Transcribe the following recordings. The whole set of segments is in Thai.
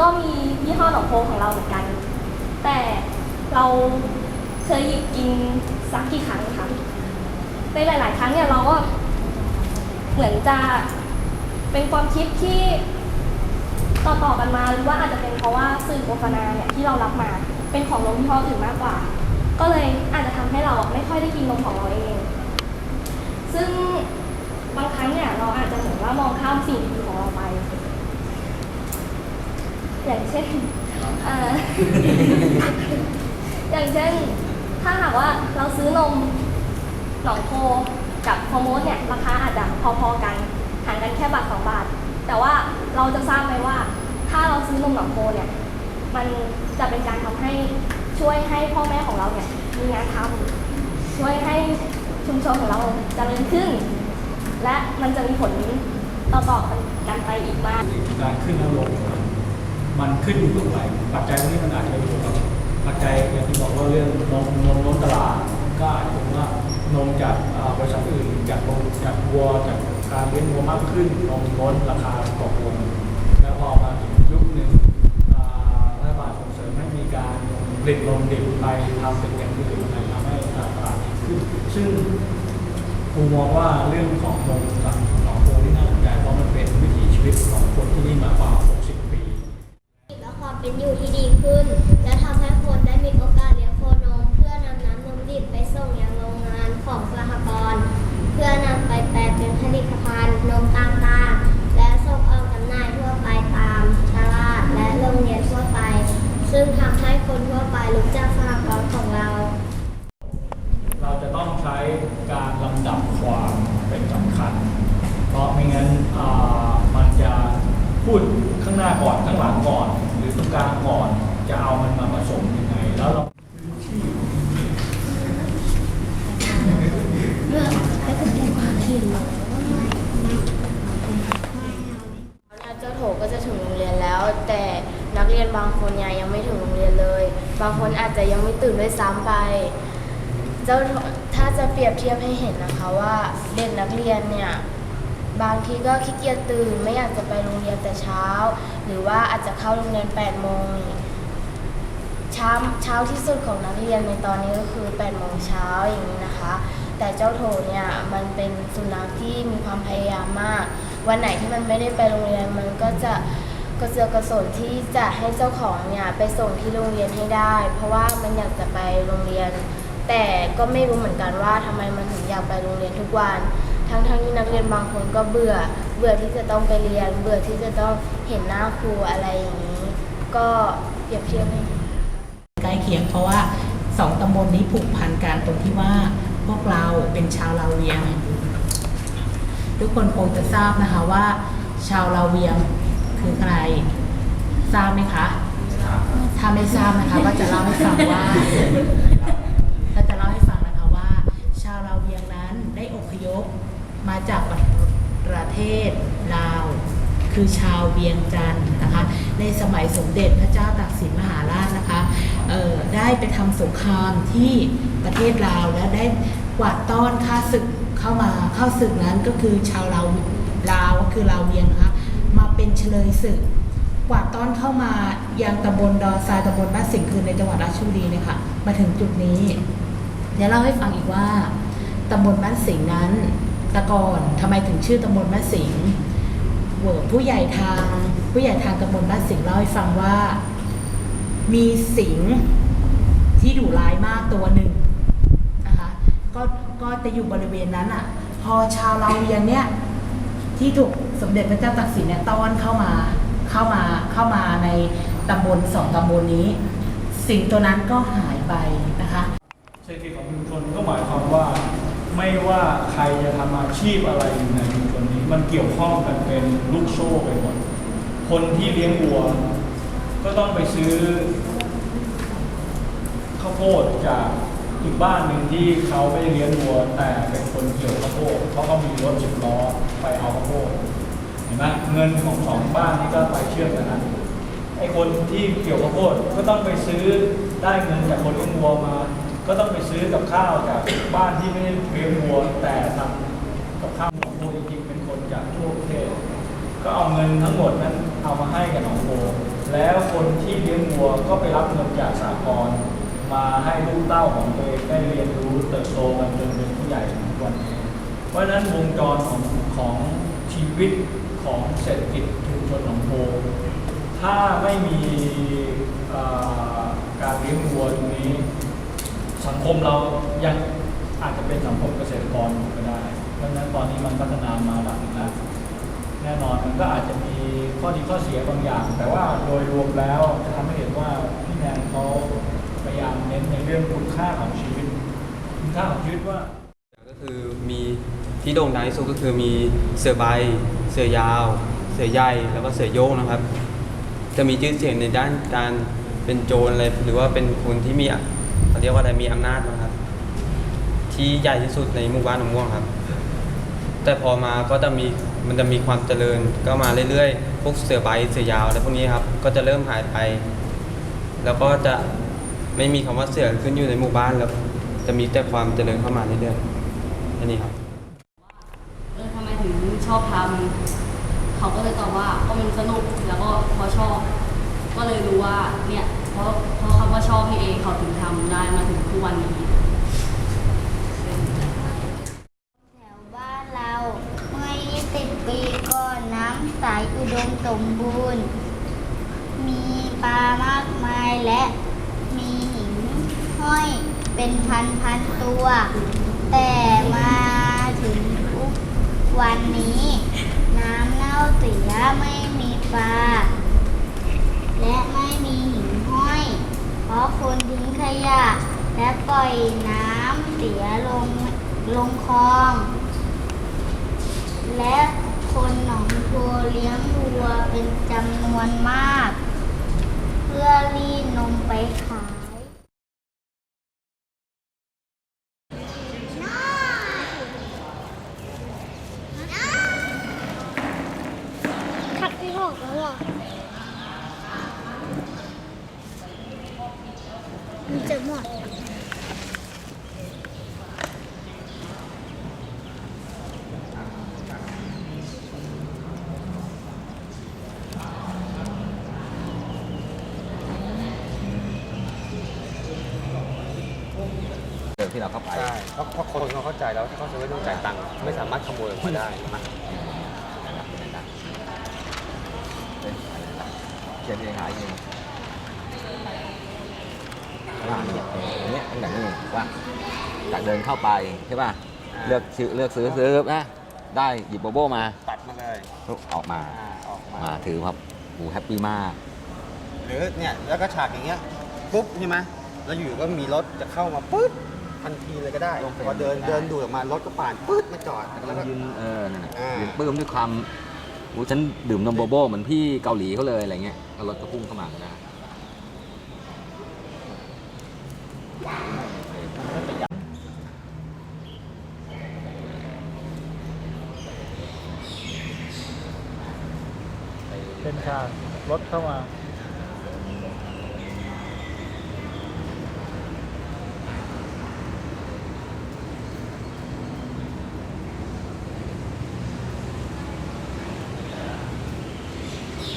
ก็มียี่ห้อหนองโพของเราเหมือนกัน แต่เราเคยหยิบกินสักกี่ครั้งคะในหลาย ๆ ครั้งเนี่ยเราก็เหมือนจะเป็นความคิดที่ต่อ ๆ กันมาหรือว่าอาจจะเป็นเพราะว่าสื่อโฆษณาเนี่ยที่เรารับมาเป็นของนมยี่ห้ออื่นมากกว่า ก็เลยอาจจะทำให้เราไม่ค่อยได้กินนมของเราเอง ซึ่งบางครั้งเนี่ยเราอาจจะเหมือนว่ามองข้ามสิ่งดีๆของเรา อย่างเช่นเอ่อ อย่างเช่น ถ้าหากว่าเราซื้อนมหนองโพกับโฮอร์โมนเนี่ยราคาอาจจะพอๆกันห่างกันแค่บาทสองบาท แต่ว่าเราจะทราบไหมว่า ถ้าเราซื้อนมหนองโพเนี่ยมันจะเป็นการทำให้ช่วยให้พ่อแม่ของเราเนี่ยมีงานทำช่วยให้ชุมชนของเราเจริญขึ้น และมันจะมีผลต่อๆกันไปอีกมาก การขึ้นและลง มันขึ้นอยู่กับอะไรปัจจัยพวกนี้มันอาจจะอยู่กับปัจจัยอย่างที่บอกว่าเรื่องนมนมล้นตลาดก็อาจจะเป็นว่านมจากบริษัทอื่นจากนมจากวัวจากการเลี้ยงวัวมากขึ้นนมล้นราคาตกลงแล้วพอมาถึงยุคหนึ่งอ่ารัฐบาลส่งเสริมให้มีการผลิตนมดิบไปทำเป็นอย่างอื่นอะไรทำให้ตลาดดีขึ้น ซึ่งครูมองว่าเรื่องของนมกับหนองโพที่น่าสนใจเพราะมันเป็นวิถีชีวิตของคนที่นี่มากว่า 60 ปี และความเป็นอยู่ที่ดีขึ้น และทำให้คนได้มีโอกาสเลี้ยงโคนม เพื่อนำน้ำนมดิบไปส่งยังโรงงานของสหกรณ์เพื่อนำไปแปลเป็นผลิตภัณฑ์นมต่างๆ และส่งออกจำหน่ายทั่วไปตามตลาดและโรงเรียนทั่วไป ซึ่งทำให้คนทั่วไปรู้จักสหกรณ์ของเรา เราจะต้องใช้การลำดับความเป็นสำคัญ เพราะไม่งั้นอ่ามันจะพูดข้างหน้าก่อนข้างหลังก่อน หรือตรงกลางก่อน จะเอามันมาผสมยังไง แล้วเราที่ เนี่ยเจ้าโถก็จะถึงโรงเรียนแล้ว แต่นักเรียนบางคนเนี่ยยังไม่ถึงโรงเรียนเลย บางคนอา จจะยังไม่ตื่นด้วยซ้ำไป เจ้าถ้าจะเปรียบเทียบให้เห็นนะคะว่าเด็กนักเรียนเนี่ยบางทีก็ขี้เกียจตื่นไม่อยากจะไปโรงเรียนแต่เช้า หรือว่าอาจจะเข้าโรงเรียน8โมงเช้าเช้าที่สุดของนักเรียนในตอนนี้ก็คือ8โมงเช้าอย่างนี้นะคะ แต่เจ้าโถเนี่ยมันเป็นสุนัขที่มีความพยายามมาก วันไหนที่มันไม่ได้ไปโรงเรียนมันก็จะ กระเสือกกระสนที่จะให้เจ้าของเนี่ยไปส่งที่โรงเรียนให้ได้ เพราะว่ามันอยากจะไปโรงเรียน แต่ก็ไม่รู้เหมือนกันว่าทำไมมันถึงอยากไปโรงเรียนทุกวัน ทั้งๆที่นักเรียนบางคนก็เบื่อ เบื่อที่จะต้องไปเรียน เบื่อที่จะต้องเห็นหน้าครูอะไรอย่างนี้ ก็เปรียบเทียบให้ใกล้เคียงเพราะว่าสองตำบลนี้ผูกพันกันตรงที่ว่าพวกเราเป็นชาวลาวเวียง ทุกคนคงจะทราบนะคะว่า ชาวลาวเวียง คือใคร ทราบไหมคะ ถ้าไม่ทราบนะคะก็จะเล่าให้ฟังว่าก็จะเล่าให้ฟังนะคะว่า ชาวลาวเวียงนั้นได้อพยพมาจากประเทศลาว คือชาวเวียงจันทร์นะคะ ในสมัยสมเด็จพระเจ้าตากสินมหาราชนะคะเอ่อได้ไปทำสงครามที่ประเทศลาวและได้กวาดต้อนข้าศึกเข้ามาเข้าศึกนั้นก็คือชาวลาวลาวก็คือลาวเวียงนะคะมา เป็นเฉลยศึกกว่าต้อนเข้ามายังตำบลดอนทรายตำบลบ้านสิงห์คือในจังหวัดราชบุรีเนี่ยค่ะมาถึงจุดนี้เดี๋ยวเล่าให้ฟังอีกว่าตำบลบ้านสิงห์นั้นตะกอนทำไมถึงชื่อตำบลบ้านสิงห์เวิร์ผู้ใหญ่ทาง ผู้ใหญ่ทางตำบลบ้านสิงห์เล่าให้ฟังว่า มีสิงห์ที่ดุร้ายมากตัวหนึ่งนะคะก็ก็จะอยู่บริเวณนั้นอะ พอชาวลาเวียงเนี่ยที่ถูก สมเด็จพระเจ้าตากสินเนี่ยต้อนเข้ามาเข้ามาเข้ามาในตำบลสองตำบลนี้ สิ่งตัวนั้นก็หายไปนะคะเศรษฐกิจของชุมชนก็หมายความว่าไม่ว่าใครจะทำอาชีพอะไรอยู่ในชุมชนนี้ มันเกี่ยวข้องกันเป็นลูกโซ่ไปหมดคนที่เลี้ยงวัว ก็ต้องไปซื้อข้าวโพดจากอีกบ้านหนึ่งที่เขาไม่ได้เลี้ยงวัว แต่เป็นคนเกี่ยวข้าวโพดเพราะเขามีรถสิบล้อไปเอาข้าวโพด ไหมเงินของสองบ้านนี้ก็ไปเชื่อมกันนะไอ้คนที่เกี่ยวข้าวโพดก็ต้องไปซื้อได้เงินจากคนเลี้ยงวัวมา ก็ต้องไปซื้อกับข้าวจากบ้านที่ไม่ได้เลี้ยงวัวแต่ทำกับข้าวของโพจริงๆเป็นคนจากทั่วประเทศ ก็เอาเงินทั้งหมดนั้นเอามาให้กับหนองโพแล้วคนที่เลี้ยงวัวก็ไปรับเงินจากสากลมาให้ลูกเต้าของตัวเองได้เรียนรู้เติบโตกันจนเป็นผู้ใหญ่ทุกวันนี้ เพราะฉะนั้นวงจรของของชีวิต ของเศรษฐกิจชุมชนหนองโพถ้าไม่มีการเลี้ยงวัวตรงนี้ สังคมเรายังอาจจะเป็นสังคมเกษตรกรอยู่ก็ได้เพราะฉะนั้นตอนนี้มันพัฒนามาหลักแล้วแน่นอนมันก็อาจจะมีข้อดีข้อเสียบางอย่าง แต่ว่าโดยรวมแล้วจะทำให้เห็นว่าพี่แนนเขาพยายามเน้นในเรื่องคุณค่าของชีวิต คุณค่าของชีวิตว่า ก็คือมี ที่โด่งดังที่สุดก็คือมีเสือใบ เสือยาว เสือใหญ่ แล้วก็เสือโยกนะครับ จะมีชื่อเสียงในด้านการเป็นโจรอะไรหรือว่าเป็นคนที่มีเขาเรียกว่าอะไรมีอำนาจนะครับ ที่ใหญ่ที่สุดในหมู่บ้านหนองม่วงครับ แต่พอมาก็จะมีมันจะมีความเจริญก็มาเรื่อยๆ พวกเสือใบเสือยาวอะไรพวกนี้ครับ ก็จะเริ่มหายไป แล้วก็จะไม่มีคำว่าเสือขึ้นอยู่ในหมู่บ้านแล้ว จะมีแต่ความเจริญเข้ามาเรื่อยๆแค่นี้ครับ เออทำไมถึง ชอบทำเขาก็เลยตอบว่าก็มันสนุกแล้วก็เพราะชอบ ก็เลยรู้ว่าเนี่ยเพราะเพราะคำว่าชอบพี่เองเขาถึงทำได้มาถึงทุกวันนี้ แถวบ้านเราเมื่อ 20 ปีก่อนน้ำใสอุดมสมบูรณ์ มีปลามากมายและมีหินห้อยเป็นพันพันตัว แต่มาถึงทุก วันนี้ น้ำเน่าเสียไม่มีปลา และไม่มีหินห้อย เพราะคนทิ้งขยะ และปล่อยน้ำเสียลงลงคลอง และคนหนองโพเลี้ยงวัวเป็นจำนวนมาก เพื่อรีดนมไปขายขัดที่หกแล้วหรอมีเจอหมดเดิมที่เราเข้าไป ใช่เพราะเพราะคนเขาเข้าใจแล้วถ้าเขาจะไม่ต้องจ่ายตังค์ไม่สามารถขโมยออกมาได้ ใช่ไหมเขียนเองหาเองว่าเนี่ยอย่างเงี้ยตั้งแต่นี้ว่าจากเดินเข้าไปใช่ป่ะเลือกซื้อเลือกซื้อซื้อนะได้หยิบโบโบมาตัดมาเลยปุ๊บออกมาอ่าออกมามาถือครับกูแฮปปี้มาก หรือเนี่ยแล้วก็ฉากอย่างเงี้ยปุ๊บใช่ไหมแล้วอยู่ก็มีรถจะเข้ามาปุ๊บทันทีเลยก็ได้ลงไปพอเดินได้ เดินดูดออกมารถก็ผ่านปุ๊บมาจอดแล้วก็ ยืนเออนั่นน่ะอ่ายื ยืนปลื้มด้วยความ อู้ฉันดื่มนมโบโบเหมือนพี่เกาหลีเขาเลยอะไรเงี้ยแล้วรถก็พุ่งเข้ามาก็ได้เป็นทางรถเข้ามา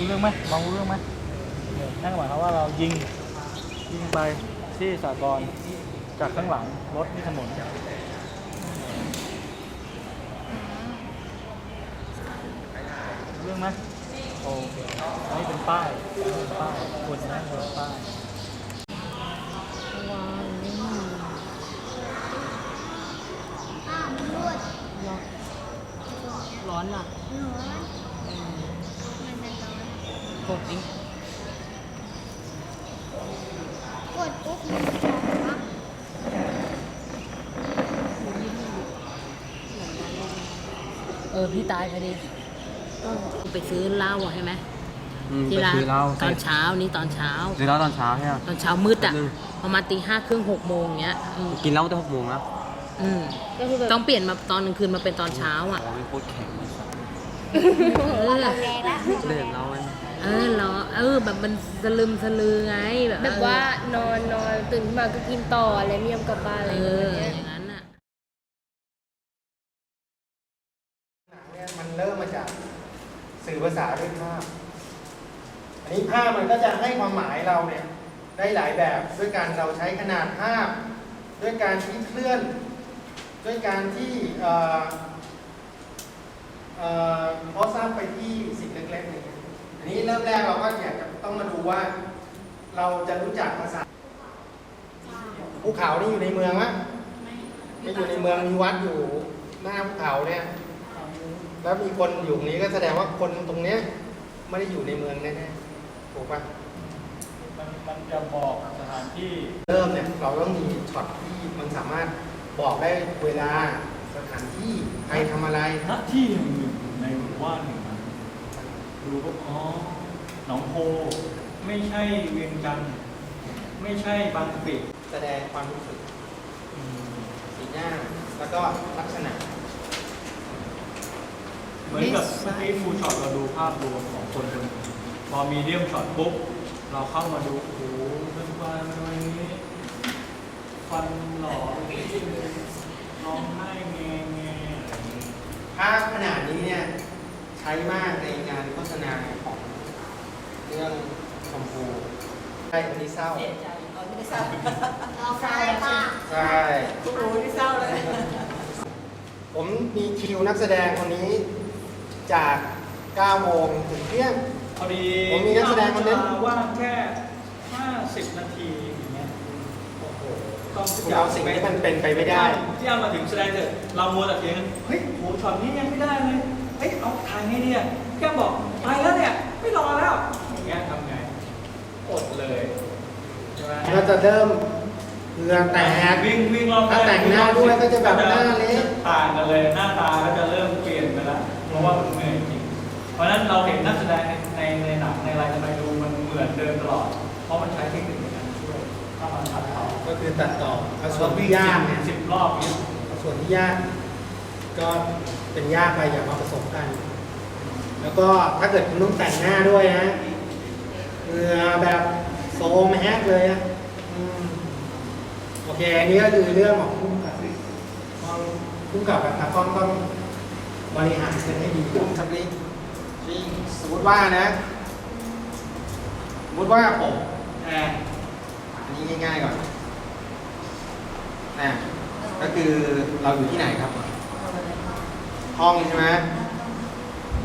รู้เรื่องไหมมองรู้เรื่องไหมเนี่ยนั่นหมายความว่าเรายิง ยิงไปที่สากลจากข้างหลังรถที่ถนนรู้เรื่องไหมโอเคอันนี้เป็นป้ายเป็นป้ายคนนั่งบนป้าย อ้าวมันรวด ร้อนอะ หนูมันเป็นร้อน กดดิ กดปุ๊บมันจะออกมา เออ พี่ตายพอดีไปซื้อเหล้าอะใช่ไหมอืมที่ไปร้านซื้อเหล้าตอนเช้านี่ตอนเช้า ซื้อเหล้าตอนเช้าใช่ไหม ตอนเช้ามืดอะอืมประมาณตีห้าครึ่งหกโมงเงี้ยอืมกินเหล้าตั้งหกโมงนะอืมต้องเปลี่ยนมาตอนกลางคืนมาเป็นตอนเช้าอะโอ้ยโคตรแข็งเออ แรงละเล่นเหล้าไหมเออเหรอ เออ แบบมันสลึมสลือไงแบบแบบว่านอนนอนตื่นขึ้นมาก็กินต่ออะไรไม่ยอมกลับบ้านอะไรเอแบบอเนี้ยอย่าง มันเริ่มมาจากสื่อภาษาด้วยภาพในนี้ภาพมันก็จะให้ความหมายเราเนี่ยได้หลายแบบด้วยการเราใช้ขนาดภาพ ด้วยการที่เคลื่อน ด้วยการที่เอ่อเอ่อโพสต์อัพไปที่สิ่งเล็กๆเนี่ยอันนี้เริ่มแรกเราก็อยากจะต้องมาดูว่าเราจะรู้จักภาษาภูเขานี่อยู่ในเมืองมะไม่อยู่ในเมืองมีวัดอยู่หน้าภูเขาเนี่ย แล้วมีคนอยู่ตรงนี้ก็แสดงว่าคนตรงเนี้ยไม่ได้อยู่ในเมืองแน่ๆถูกปะมันมันจะบอกสถานที่เริ่มเนี่ยเราต้องมีช็อตที่มันสามารถบอกได้เวลาสถานที่ใครทำอะไรณที่แห่งหนึ่งในหมู่บ้านหนึ่งนะดูก็อ๋อหนองโพไม่ใช่เวียงจันทร์ไม่ใช่บางกะปิแสดงความรู้สึกสีหน้าแล้วก็ลักษณะ เหมือนกับเมื่อกี้ฟูลช็อตเราดูภาพรวมของคนคนหนึ่งพอมีเดียมช็อตปุ๊บเราเข้ามาดูโอ้โหเป็นวันวันนี้ฟันหล่อร้องไห้แงแงอะไรอย่างนี้ภาพขนาดนี้เนี่ยใช้มากในงานโฆษณาของเรื่องชมพูใช่อันนี้เศร้าเราใช่ค่ะใช่ทุกรู้ที่เศร้าเลย ผมมีคิวนักแสดงคนนี้ จาก9โมงถึงเที่ยง พอดีผมมีนักแสดงคนนั้น ว่างแค่ 50 นาทีอย่างเงี้ยโอ้โหต้องคุณเอาสิ่งที่มันเป็นไปไม่ได้ ที่เอามาถึงแสดงเถอะเรามัวแต่เถียงกันเฮ้ยโหช็อตนี้ยังไม่ได้เลยเฮ้ยเอาถ่ายไงดีอะแกบอกไปแล้วเนี่ยไม่รอแล้วอย่างเงี้ยทำไงอดเลยใช่ไหมก็จะเริ่มเหงื่อแตก วิ่งวิ่งรอบถ้าแต่งหน้าด้วยก็จะแบบหน้าเละ ต่างกันเลยหน้าตาก็จะเริ่มเปลี่ยนไปแล้วเพราะว่ามันเหนื่อยจริง เพราะฉะนั้นเราเห็นนักแสดงในในในหนังในอะไรทำไมดูมันเหมือนเดิมตลอด เพราะมันใช้เทคนิคในการช่วยถ้ามันตัดต่อก็คือตัดต่อเอาส่วนที่ยากเนี่ยสิบรอบนี้เอาส่วนที่ยากก็เป็นยากไปอย่ามาผสมกัน แล้วก็ถ้าเกิดคุณต้องแต่งหน้าด้วยนะเหงื่อแบบโซมแฮกเลยอะอืมโอเคอันนี้ก็คือเรื่องของพุ่มกับต้องพุ่มกับแบบตากล้องต้อง บริหารกันให้ดีพุ่มสำลีจริงสมมติว่านะ สมมติว่าผมแอนอันนี้ง่ายๆก่อนนะก็คือเราอยู่ที่ไหนครับ ห้องใช่ไหม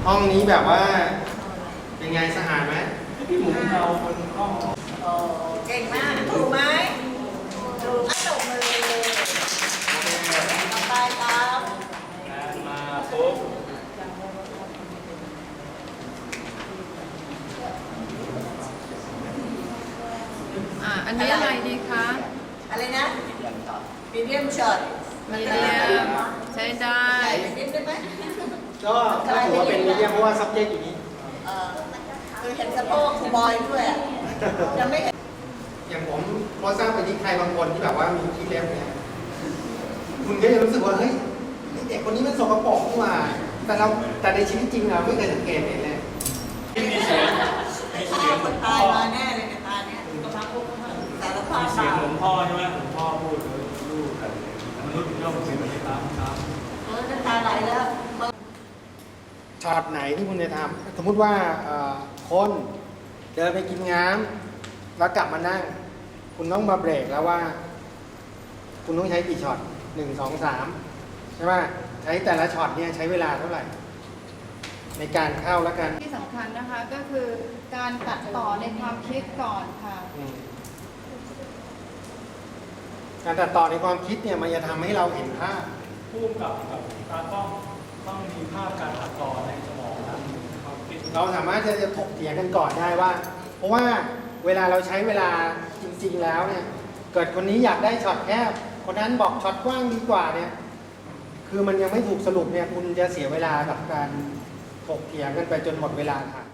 ห้องนี้แบบว่า เป็นไงสะอาดไหมพี่หมูเราคนกล้องเก่งมากถูกไหมถูกอะตบมือต่อไปครับ แอนมาปุ๊บ อ่าอันนี้อะไรดีคะอะไรนะมีเดียมช็อตมีเดียมใช้ได้ใหญ่ไปนิดได้ไหมก็ก็ถือว่าเป็นมีเดียมเพราะว่า subject อยู่นี่เออคือเห็นสะโพกคูบอยด้วยอะยังไม่เห็นอย่างผมพอทราบไปที่ใครบางคนที่แบบว่ามีขี้เล็บเนี่ยคุณก็จะรู้สึกว่าเฮ้ยเด็กคนนี้มันสกปรกนี่หว่าแต่เราแต่ในชีวิตจริงเราไม่เคยสังเกตเห็นเลยที่มีเสียงมีเสียงเหมือนพ่ตาอยมาแน่เลยเนี่ยตาเนี่ยสารภา มีพเสียงบาปหลวงพ่อใช่ไหมหลวงพ่อพูดกับลูกกันมนุษย์ย่อมเป็นไปตามครับเออน้ำตาไหลแล้วช็อตไหนที่คุณจะทำสมมุติว่าเอ่อคนเดินไปกินน้ำแล้วกลับมานั่ง คุณต้องมาเบรกแล้วว่า คุณต้องใช้กี่ช็อตหนึ่งสองสามใช่ไหมใช้แต่ละช็อตเนี่ยใช้เวลาเท่าไหร่ ในการเข้าและการที่สำคัญนะคะก็คือการตัดต่อในความคิดก่อนค่ะอืม การตัดต่อในความคิดเนี่ยมันจะทำให้เราเห็นภาพผู้กำกับกับตากล้องต้องมีภาพการตัดต่อในสมองนะความคิดเราสามารถจะจะถกเถียงกันก่อนได้ว่า เพราะว่าเวลาเราใช้เวลาจริงๆแล้วเนี่ยเกิดคนนี้อยากได้ช็อตแคบคนนั้นบอกช็อตกว้างดีกว่าเนี่ยคือมันยังไม่ถูกสรุปเนี่ยคุณจะเสียเวลากับการถกเถียงกันไปจนหมดเวลาถ่าย